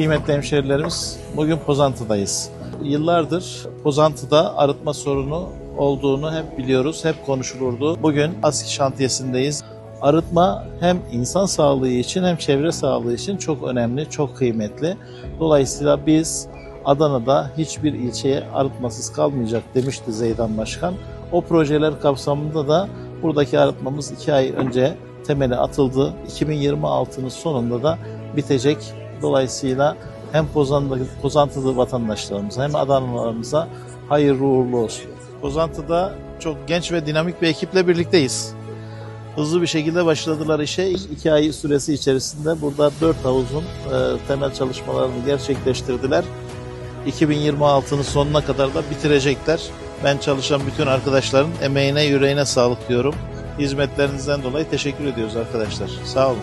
kıymetli hemşehrilerimiz bugün Pozantı'dayız. Yıllardır Pozantı'da arıtma sorunu olduğunu hep biliyoruz, hep konuşulurdu. Bugün ASKİ şantiyesindeyiz. Arıtma hem insan sağlığı için hem çevre sağlığı için çok önemli, çok kıymetli. Dolayısıyla biz Adana'da hiçbir ilçeye arıtmasız kalmayacak demişti Zeydan Başkan. O projeler kapsamında da buradaki arıtmamız iki ay önce temeli atıldı. 2026'nın sonunda da bitecek. Dolayısıyla hem Pozantı'da, Pozantılı vatandaşlarımıza hem Adanalılarımıza hayırlı uğurlu olsun. Pozantı'da çok genç ve dinamik bir ekiple birlikteyiz. Hızlı bir şekilde başladılar işe. İki ay süresi içerisinde burada dört havuzun e, temel çalışmalarını gerçekleştirdiler. 2026'nın sonuna kadar da bitirecekler. Ben çalışan bütün arkadaşların emeğine yüreğine sağlık diyorum. Hizmetlerinizden dolayı teşekkür ediyoruz arkadaşlar. Sağ olun.